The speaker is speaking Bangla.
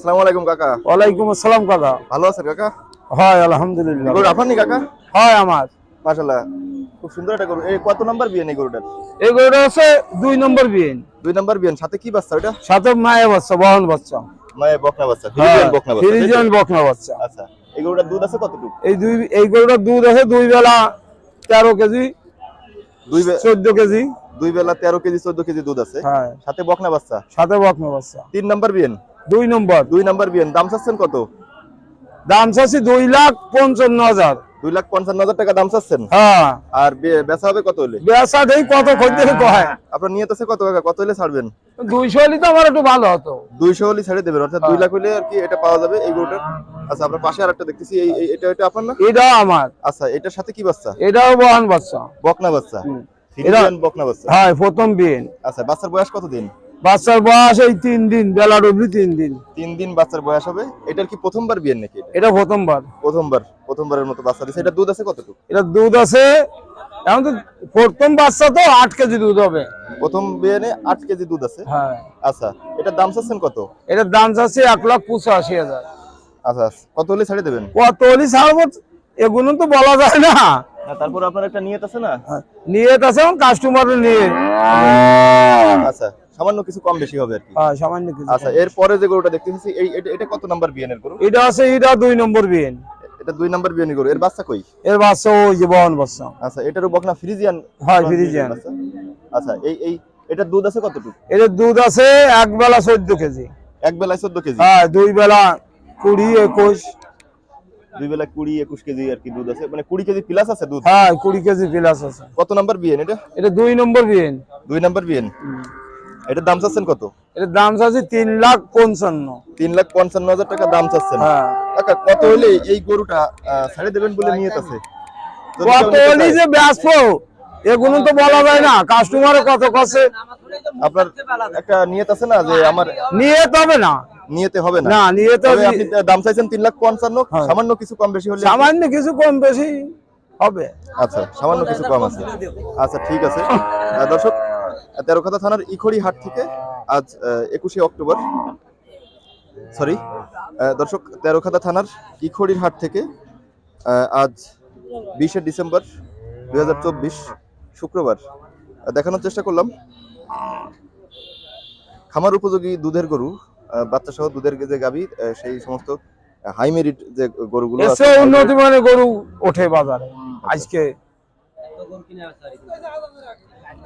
আসসালামু আলাইকুম কাকা। ওয়ালাইকুম আসসালাম কাকা। ভালো আছেন কাকা? হয় আলহামদুলিল্লাহ। গরু আপনার কাকা? হয় আমার। মাশাল্লাহ খুব সুন্দর একটা গরু। এই কত নাম্বার বিয়ে নেই গরুটার? এই গরুটা হচ্ছে দুই নম্বর বিয়ে। দুই নাম্বার বিয়ে। সাথে কি বাচ্চা ওটা? সাথে মায়ের বাচ্চা বহন বাচ্চা। মানে বকনা বাচ্চা হ্যাঁ, বকনা বাচ্চা ফ্রিজিয়ান বকনা বাচ্চা। আচ্ছা এই গরুটার দুধ আছে কতটুকু? এই দুই এই গরুটার দুধ আছে দুই বেলা তেরো কেজি দুই বে- চোদ্দ কেজি। দুই বেলা তেরো কেজি চোদ্দ কেজি দুধ আছে। হ্যাঁ। সাথে বকনা বাচ্চা? সাথে বকনা বাচ্চা। তিন নাম্বার বিয়েন দুই নম্বর। দুই নাম্বার বিয়েন দাম চাচ্ছেন কত? দাম চাচ্ছি দুই লাখ পঞ্চান্ন হাজার। দুই লাখ পঞ্চান্ন হাজার টাকা দাম চাচ্ছেন? হ্যাঁ। আর বেচা হবে কত হলে বেচা দেই কত কয়। আপনার নিয়ত আছে কত টাকা? কত হলে ছাড়বেন? দুইশো হলে তো আমার একটু ভালো হতো। দুইশো হলে ছেড়ে দেবেন অর্থাৎ দুই লাখ হলে আর কি এটা পাওয়া যাবে এই গরুটার? আচ্ছা আপনার পাশে আর একটা দেখতেছি এই এটা এটা আপনার না? এটাও আমার। আচ্ছা এটার সাথে কি বাচ্চা? এটাও বহন বাচ্চা। বকনা বাচ্চা। ফিজিয়ান বকনা বাচ্চা। হ্যাঁ প্রথম বিয়ে। আচ্ছা বাচ্চার বয়স কত দিন বাচ্চার বয়স এই তিন দিন বেলা ডুবলি তিন দিন। তিন দিন বাচ্চার বয়স হবে। এটার কি প্রথমবার বিয়ের নাকি এটা? প্রথমবার। প্রথমবার প্রথমবারের মতো বাচ্চা দিচ্ছে এটা দুধ আছে কতটুকু? এটা দুধ আছে এখন তো প্রথম বাচ্চা তো আট কেজি দুধ হবে। প্রথম বিয়ে আট কেজি দুধ আছে? হ্যাঁ। আচ্ছা এটার দাম চাচ্ছেন কত? এটার দাম চাচ্ছে এক লাখ পঁচাশি হাজার। আচ্ছা কত হলে ছেড়ে দেবেন? কত হলি ছাড়বো এগুলো তো বলা যায় না। না, তারপর আপনার একটা নিয়ত আছে না? নিয়ে আছে কাস্টমার নিয়ে। আচ্ছা। সামান্য কিছু কম বেশি হবে আর কি। হ্যাঁ সামান্য কিছু আচ্ছা এরপরে যে গরুটা দেখতে পাচ্ছি এই এটা- এটা কত নাম্বার গরু? এটা আছে এটা দুই নম্বর বিয়েন। এটা দুই নাম্বার গরু। এর বাচ্চা কই? এর বাচ্চা ওই যে বহন বাচ্চা। আচ্ছা এটারও বকনা ফ্রিজিয়ান? হয়, ফ্রিজিয়ান। আচ্ছা এই এই এটার দুধ আছে কতটুকু? এটার দুধ আছে এক বেলা চোদ্দ কেজি। এক বেলায় চোদ্দ কেজি? হ্যাঁ দুই বেলা কুড়ি একুশ। দুই বেলা কুড়ি একুশ কেজি আর কি দুধ আছে। মানে কুড়ি কেজি প্লাস আছে দুধ? হ্যাঁ কুড়ি কেজি প্লাস আছে। কত নাম্বার বিয়েন এটা? এটা দুই নম্বর বিয়েন। দুই নাম্বার বিয়েন। এটার দাম চাচ্ছেন কত? এটার দাম চাচ্ছি তিন লাখ পঞ্চান্ন। তিন লাখ পঞ্চান্ন হাজার টাকা দাম চাচ্ছেন। হ্যাঁ। কাকা কত হলে এই গরুটা ছেড়ে দেবেন বলে নিয়ত আছে? কত হলি যে ব্যস্ত? এগুলো তো বলা যায় না। কাস্টমারে কত কছে আপনার একটা নিয়ত আছে না যে আমার নিয়ে তবে না। নিয়তে হবে না? না নিয়ে তো আপনি দাম চাইছেন তিন লাখ পঞ্চান্ন। সামান্য কিছু কম বেশি হলে সামান্য কিছু কম বেশি হবে। আচ্ছা সামান্য কিছু কম আছে। আচ্ছা ঠিক আছে। দর্শক তেরোখাতা থানার ইখড়ি হাট থেকে আজ একুশে অক্টোবর। সরি দর্শক তেরোখাতা থানার ইখড়ির হাট থেকে আজ বিশে ডিসেম্বর দুই শুক্রবার। দেখানোর চেষ্টা করলাম। খামার উপযোগী দুধের গরু বাচ্চা সহ দুধের যে গাবি সেই সমস্ত হাই মেরিট যে গরুগুলো আছে উন্নতি মানে গরু ওঠে বাজারে। আজকে